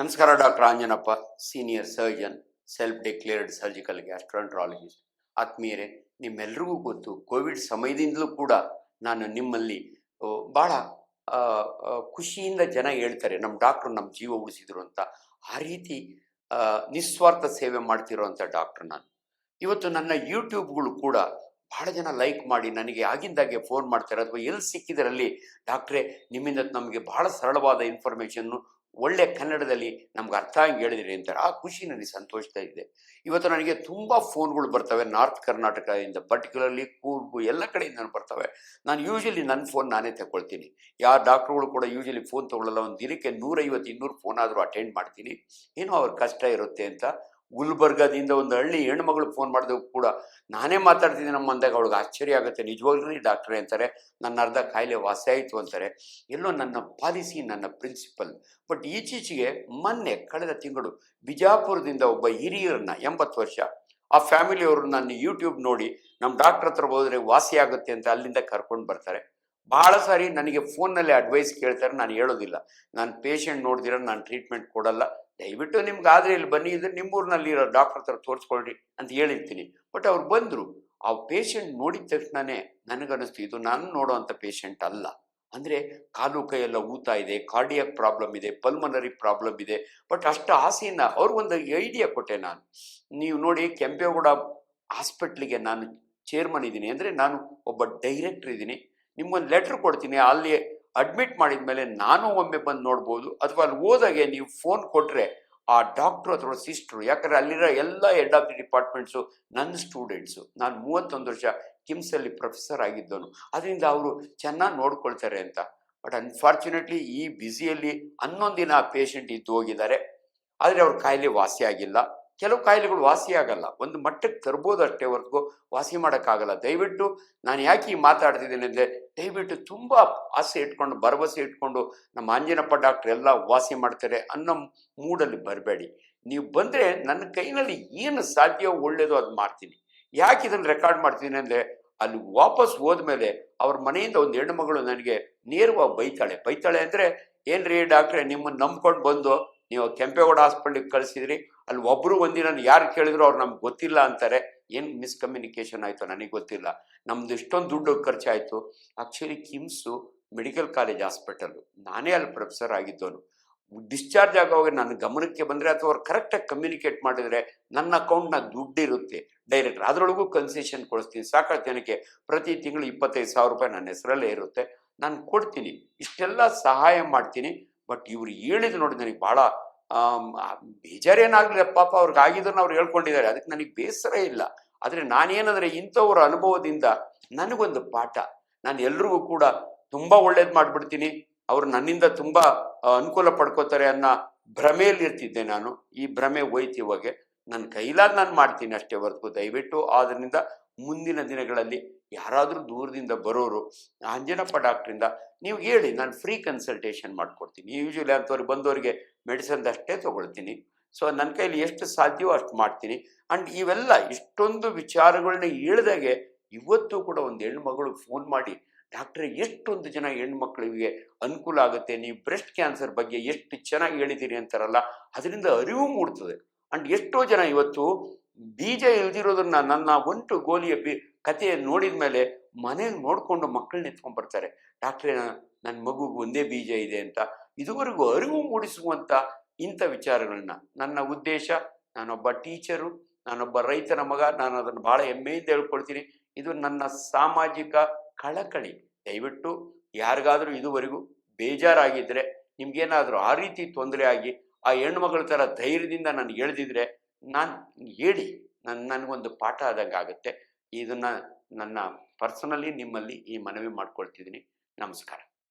ನಮಸ್ಕಾರ, doctor Anjanappa, senior surgeon self declared surgical gastroenterologist ಆತ್ಮೀಯರೇ, ನಿಮ್ಮೆಲ್ರಿಗೂ ಗೊತ್ತು, ಕೋವಿಡ್ ಸಮಯದಿಂದಲೂ ಕೂಡ ನಾನು ನಿಮ್ಮಲ್ಲಿ ಭಾಳ ಖುಷಿಯಿಂದ ಜನ ಹೇಳ್ತಾರೆ ನಮ್ಮ ಡಾಕ್ಟ್ರು ನಮ್ಮ ಜೀವ ಉಳಿಸಿದ್ರು ಅಂತ. ಆ ರೀತಿ ನಿಸ್ವಾರ್ಥ ಸೇವೆ ಮಾಡ್ತಿರೋಂಥ ಡಾಕ್ಟ್ರ್ ನಾನು. ಇವತ್ತು ನನ್ನ ಯೂಟ್ಯೂಬ್ಗಳು ಕೂಡ ಬಹಳ ಜನ ಲೈಕ್ ಮಾಡಿ ನನಗೆ ಆಗಿಂದಾಗೆ ಫೋನ್ ಮಾಡ್ತಾರೆ, ಅಥವಾ ಎಲ್ಲಿ ಸಿಕ್ಕಿದರಲ್ಲಿ, ಡಾಕ್ಟ್ರೇ, ನಿಮ್ಮಿಂದ ನಮಗೆ ಬಹಳ ಸರಳವಾದ ಇನ್ಫಾರ್ಮೇಷನ್ನು ಒಳ್ಳೆ ಕನ್ನಡದಲ್ಲಿ ನಮ್ಗೆ ಅರ್ಥ ಆಗಿ ಹೇಳಿದ್ರಿ ಅಂತಾರೆ. ಆ ಖುಷಿ ನನಗೆ ಸಂತೋಷದ ಇದೆ. ಇವತ್ತು ನನಗೆ ತುಂಬ ಫೋನ್ಗಳು ಬರ್ತವೆ. ನಾರ್ತ್ ಕರ್ನಾಟಕದಿಂದ ಪರ್ಟಿಕ್ಯುಲರ್ಲಿ ಕೂರ್ಗು ಎಲ್ಲ ಕಡೆಯಿಂದ ಬರ್ತವೆ. ನಾನು ಯೂಶಲಿ ನನ್ನ ಫೋನ್ ನಾನೇ ತಗೊಳ್ತೀನಿ. ಯಾವ ಡಾಕ್ಟ್ರುಗಳು ಕೂಡ ಯೂಶಲಿ ಫೋನ್ ತೊಗೊಳ್ಳಲ್ಲ ಒಂದು ದಿನಕ್ಕೆ ನೂರೈವತ್ತು ಇನ್ನೂರು ಫೋನ್ ಆದರೂ ಅಟೆಂಡ್ ಮಾಡ್ತೀನಿ. ಏನೋ ಅವ್ರ ಕಷ್ಟ ಇರುತ್ತೆ ಅಂತ ಗುಲ್ಬರ್ಗದಿಂದ ಒಂದು ಹಳ್ಳಿ ಹೆಣ್ಮಗಳು ಫೋನ್ ಮಾಡಿದ್ರು ಕೂಡ. ನಾನೇ ಮಾತಾಡ್ತಿದ್ದೆ ನಮ್ಮ ಅಂದಾಗ ಅವಳಿಗೆ ಆಶ್ಚರ್ಯ ಆಗುತ್ತೆ. ನಿಜವಾಗ್ಲೂ ಡಾಕ್ಟ್ರೆ ಅಂತಾರೆ, ನನ್ನ ಅರ್ಧ ಕಾಯಿಲೆ ವಾಸಿ ಆಯಿತು ಅಂತಾರೆ. ಎಲ್ಲೋ ನನ್ನ ಪಾಲಿಸಿ ನನ್ನ ಪ್ರಿನ್ಸಿಪಲ್ ಬಟ್ ಈಚೀಚೆಗೆ ಮೊನ್ನೆ ಕಳೆದ ತಿಂಗಳು ಬಿಜಾಪುರದಿಂದ ಒಬ್ಬ ಹಿರಿಯರನ್ನ, ಎಂಬತ್ತು ವರ್ಷ, ಆ ಫ್ಯಾಮಿಲಿಯವರು ನನ್ನ ಯೂಟ್ಯೂಬ್ ನೋಡಿ, ನಮ್ಮ ಡಾಕ್ಟ್ರ್ ಹತ್ರ ಹೋದರೆ ವಾಸಿ ಆಗುತ್ತೆ ಅಂತ ಅಲ್ಲಿಂದ ಕರ್ಕೊಂಡು ಬರ್ತಾರೆ. ಬಹಳ ಸಾರಿ ನನಗೆ ಫೋನ್ನಲ್ಲಿ ಅಡ್ವೈಸ್ ಕೇಳ್ತಾರೆ, ನಾನು ಹೇಳೋದಿಲ್ಲ. ನಾನು ಪೇಷಂಟ್ ನೋಡಿದಿರ, ನಾನು ಟ್ರೀಟ್ಮೆಂಟ್ ಕೊಡಲ್ಲ. ದಯವಿಟ್ಟು ನಿಮ್ಗೆ ಆದರೆ ಇಲ್ಲಿ ಬನ್ನಿ ಇದ್ರೆ ನಿಮ್ಮೂರಿನಲ್ಲಿ ಇರೋ ಡಾಕ್ಟರ್ ಹತ್ರ ತೋರಿಸ್ಕೊಳ್ರಿ ಅಂತ ಹೇಳಿರ್ತೀನಿ. ಬಟ್ ಅವ್ರು ಬಂದರು, ಆ ಪೇಷಂಟ್ ನೋಡಿದ ತಕ್ಷಣನೇ ನನಗನ್ನಿಸ್ತು, ಇದು ನಾನು ನೋಡೋವಂಥ ಪೇಷಂಟ್ ಅಲ್ಲ. ಅಂದರೆ ಕಾಲು ಕೈಯೆಲ್ಲ ಊತ ಇದೆ ಕಾರ್ಡಿಯಾಕ್ ಪ್ರಾಬ್ಲಮ್ ಇದೆ ಪಲ್ಮನರಿ ಪ್ರಾಬ್ಲಮ್ ಇದೆ. ಬಟ್ ಅಷ್ಟು ಆಸೆಯನ್ನು ಅವ್ರಿಗೊಂದು ಐಡಿಯಾ ಕೊಟ್ಟೆ ನಾನು. ನೀವು ನೋಡಿ ಕೆಂಪೇಗೌಡ ಹಾಸ್ಪಿಟ್ಲಿಗೆ ನಾನು ಚೇರ್ಮನ್ ಇದ್ದೀನಿ. ಅಂದರೆ ನಾನು ಒಬ್ಬ ಡೈರೆಕ್ಟ್ರ್ ಇದ್ದೀನಿ. ನಿಮ್ಗೊಂದು ಲೆಟ್ರ್ ಕೊಡ್ತೀನಿ ಅಲ್ಲಿ ಅಡ್ಮಿಟ್ ಮಾಡಿದ ಮೇಲೆ ನಾನು ಒಮ್ಮೆ ಬಂದು ನೋಡ್ಬೋದು. ಅಥವಾ ಅಲ್ಲಿ ಹೋದಾಗೆ ನೀವು ಫೋನ್ ಕೊಟ್ಟರೆ ಆ ಡಾಕ್ಟ್ರು ಅಥವಾ ಸಿಸ್ಟ್ರು ಯಾಕಂದರೆ ಅಲ್ಲಿರೋ ಎಲ್ಲ ಹೆಡ್ ಆಫ್ ದಿ ಡಿಪಾರ್ಟ್ಮೆಂಟ್ಸು ನನ್ನ ಸ್ಟೂಡೆಂಟ್ಸು ನಾನು ಮೂವತ್ತೊಂದು ವರ್ಷ ಕಿಮ್ಸಲ್ಲಿ ಪ್ರೊಫೆಸರ್ ಆಗಿದ್ದವನು. ಅದರಿಂದ ಅವರು ಚೆನ್ನಾಗಿ ನೋಡ್ಕೊಳ್ತಾರೆ ಅಂತ. ಬಟ್ ಅನ್ಫಾರ್ಚುನೇಟ್ಲಿ ಈ ಬ್ಯುಸಿಯಲ್ಲಿ ಹನ್ನೊಂದು ದಿನ ಪೇಷಂಟ್ ಇದ್ದು ಹೋಗಿದ್ದಾರೆ. ಆದರೆ ಅವ್ರ ಕಾಯಿಲೆ ವಾಸಿ ಆಗಿಲ್ಲ. ಕೆಲವು ಕಾಯಿಲೆಗಳು ವಾಸಿ ಆಗಲ್ಲ ಒಂದು ಮಟ್ಟಕ್ಕೆ ತರ್ಬೋದು ಅಷ್ಟೇ ಹೊರತು ವಾಸಿ ಮಾಡೋಕ್ಕಾಗಲ್ಲ. ದಯವಿಟ್ಟು ನಾನು ಯಾಕೆ ಈ ಮಾತಾಡ್ತಿದ್ದೀನಿ ಅಂದರೆ ದಯವಿಟ್ಟು ತುಂಬ ಆಸೆ ಇಟ್ಕೊಂಡು, ಭರವಸೆ ಇಟ್ಕೊಂಡು ನಮ್ಮ ಆಂಜನಪ್ಪ ಡಾಕ್ಟ್ರ್ ಎಲ್ಲ ವಾಸಿ ಮಾಡ್ತಾರೆ ಅನ್ನೋ ಮೂಡಲ್ಲಿ ಬರಬೇಡಿ. ನೀವು ಬಂದರೆ ನನ್ನ ಕೈನಲ್ಲಿ ಏನು ಸಾಧ್ಯವೋ ಒಳ್ಳೇದು ಅದು ಮಾಡ್ತೀನಿ. ಯಾಕೆ ಇದನ್ನು ರೆಕಾರ್ಡ್ ಮಾಡ್ತೀನಿ ಅಂದರೆ ಅಲ್ಲಿ ವಾಪಸ್ ಹೋದ್ಮೇಲೆ ಅವ್ರ ಮನೆಯಿಂದ ಒಂದು ಹೆಣ್ಣು ಮಗಳು ನನಗೆ ನೇರವಾಗಿ ಬೈತಾಳೆ. ಬೈತಾಳೆ ಅಂದರೆ, ಏನ್ರಿ ಡಾಕ್ಟ್ರೆ, ನಿಮ್ಮನ್ನು ನಂಬ್ಕೊಂಡು ಬಂದು ನೀವು ಕೆಂಪೇಗೌಡ ಹಾಸ್ಪಿಟ್ಲಿಗೆ ಕಳಿಸಿದ್ರಿ, ಅಲ್ಲಿ ಒಬ್ಬರು ಒಂದಿನ ಯಾರು ಕೇಳಿದ್ರು ಅವ್ರು ನಮ್ಗೆ ಗೊತ್ತಿಲ್ಲ ಅಂತಾರೆ, ಏನು ಮಿಸ್ಕಮ್ಯುನಿಕೇಶನ್ ಆಯಿತು ನನಗೆ ಗೊತ್ತಿಲ್ಲ. ನಮ್ದು ಇಷ್ಟೊಂದು ದುಡ್ಡು ಖರ್ಚಾಯಿತು. Actually KIMS medical college hospital ನಾನೇ ಅಲ್ಲಿ ಪ್ರೊಫೆಸರ್ ಆಗಿದ್ದವನು. ಡಿಸ್ಚಾರ್ಜ್ ಆಗೋವಾಗ ನನ್ನ ಗಮನಕ್ಕೆ ಬಂದರೆ ಅಥವಾ ಅವ್ರು ಕರೆಕ್ಟಾಗಿ ಕಮ್ಯುನಿಕೇಟ್ ಮಾಡಿದರೆ ನನ್ನ ಅಕೌಂಟ್ನ ದುಡ್ಡಿರುತ್ತೆ. ಡೈರೆಕ್ಟ್ ಅದರೊಳಗೂ ಕನ್ಸೆಷನ್ ಕೊಡಿಸ್ತೀನಿ. ಸಾಕಷ್ಟು ಜನಕ್ಕೆ ಪ್ರತಿ ತಿಂಗಳು ಇಪ್ಪತ್ತೈದು ಸಾವಿರ ರೂಪಾಯಿ ನನ್ನ ಹೆಸರಲ್ಲೇ ಇರುತ್ತೆ. ನಾನು ಕೊಡ್ತೀನಿ. ಇಷ್ಟೆಲ್ಲ ಸಹಾಯ ಮಾಡ್ತೀನಿ. ಬಟ್ ಇವ್ರು ಹೇಳಿದ್ರು ನೋಡಿ ನನಗೆ ಭಾಳ ಬೇಜಾರೇನಾಗಲಿಲ್ಲ. ಪಾಪ ಅವ್ರಿಗೆ ಆಗಿದ್ದನ್ನು ಅವ್ರು ಹೇಳ್ಕೊಂಡಿದ್ದಾರೆ. ಅದಕ್ಕೆ ನನಗೆ ಬೇಸರ ಇಲ್ಲ. ಆದರೆ ನಾನೇನಂದರೆ ಇಂಥವ್ರ ಅನುಭವದಿಂದ ನನಗೊಂದು ಪಾಠ. ನಾನು ಎಲ್ರಿಗೂ ಕೂಡ ತುಂಬ ಒಳ್ಳೇದು ಮಾಡಿಬಿಡ್ತೀನಿ. ಅವರು ನನ್ನಿಂದ ತುಂಬ ಅನುಕೂಲ ಪಡ್ಕೋತಾರೆ ಅನ್ನೋ ಭ್ರಮೆಯಲ್ಲಿ ಇರ್ತಿದ್ದೆ ನಾನು. ಈ ಭ್ರಮೆ ಹೋಯ್ತು ಇವಾಗ. ನನ್ನ ಕೈಲಾದ ನಾನು ಮಾಡ್ತೀನಿ ಅಷ್ಟೇ ಹೊರತು, ದಯವಿಟ್ಟು ಆದ್ದರಿಂದ ಮುಂದಿನ ದಿನಗಳಲ್ಲಿ ಯಾರಾದರೂ ದೂರದಿಂದ ಬರೋರು ಅಂಜನಪ್ಪ ಡಾಕ್ಟ್ರಿಂದ ನೀವು ಹೇಳಿ, ನಾನು ಫ್ರೀ ಕನ್ಸಲ್ಟೇಷನ್ ಮಾಡಿಕೊಡ್ತೀನಿ. ಯೂಶ್ವಲಿ ಅಂಥವ್ರಿಗೆ ಬಂದವರಿಗೆ ಮೆಡಿಸನ್ ಅಷ್ಟೇ ತೊಗೊಳ್ತೀನಿ. ಸೊ ನನ್ನ ಕೈಲಿ ಎಷ್ಟು ಸಾಧ್ಯವೋ ಅಷ್ಟು ಮಾಡ್ತೀನಿ. ಆ್ಯಂಡ್ ಇವೆಲ್ಲ ಇಷ್ಟೊಂದು ವಿಚಾರಗಳನ್ನ ಹೇಳಿದಾಗೆ ಇವತ್ತು ಕೂಡ ಒಂದು ಹೆಣ್ಮಗಳು ಫೋನ್ ಮಾಡಿ, ಡಾಕ್ಟ್ರೆ, ಎಷ್ಟೊಂದು ಜನ ಹೆಣ್ಮಕ್ಳಿಗೆ ಅನುಕೂಲ ಆಗುತ್ತೆ? ನೀವು ಬ್ರೆಸ್ಟ್ ಕ್ಯಾನ್ಸರ್ ಬಗ್ಗೆ ಎಷ್ಟು ಚೆನ್ನಾಗಿ ಹೇಳಿದ್ದೀರಿ ಅಂತಾರಲ್ಲ, ಅದರಿಂದ ಅರಿವು ಮೂಡ್ತದೆ. ಆ್ಯಂಡ್ ಎಷ್ಟೋ ಜನ ಇವತ್ತು ಬೀಜ ಇಲ್ದಿರೋದನ್ನ ನನ್ನ ಒಂಟು ಗೋಲಿಯ ಬಿ ಕಥೆಯನ್ನು ನೋಡಿದ ಮೇಲೆ ಮನೇಲಿ ನೋಡಿಕೊಂಡು ಮಕ್ಕಳನ್ನ ಎತ್ಕೊಂಡ್ ಬರ್ತಾರೆ. ಡಾಕ್ಟ್ರೇ ನನ್ನ ಮಗುಗೆ ಒಂದೇ ಬೀಜ ಇದೆ ಅಂತ. ಇದುವರೆಗೂ ಅರಿವು ಮೂಡಿಸುವಂಥ ಇಂಥ ವಿಚಾರಗಳನ್ನ ನನ್ನ ಉದ್ದೇಶ, ನಾನೊಬ್ಬ ಟೀಚರು, ನಾನೊಬ್ಬ ರೈತನ ಮಗ, ನಾನು ಅದನ್ನು ಭಾಳ ಹೆಮ್ಮೆಯಿಂದ ಹೇಳ್ಕೊಳ್ತೀನಿ. ಇದು ನನ್ನ ಸಾಮಾಜಿಕ ಕಳಕಳಿ. ದಯವಿಟ್ಟು ಯಾರಿಗಾದರೂ ಇದುವರೆಗೂ ಬೇಜಾರಾಗಿದ್ದರೆ ನಿಮ್ಗೇನಾದರೂ ಆ ರೀತಿ ತೊಂದರೆ ಆಗಿ ಆ ಹೆಣ್ಮಗಳ ಥರ ಧೈರ್ಯದಿಂದ ನಾನು ಹೇಳ್ದಿದ್ರೆ ನಾನು ಹೇಳಿ. ನನ್ನ ನನಗೊಂದು ಪಾಠ ಆದಂಗೆ ಆಗುತ್ತೆ. ಇದನ್ನು ನನ್ನ ಪರ್ಸನಲಿ ನಿಮ್ಮಲ್ಲಿ ಈ ಮನವಿ ಮಾಡ್ಕೊಳ್ತಿದ್ದೀನಿ. ನಮಸ್ಕಾರ.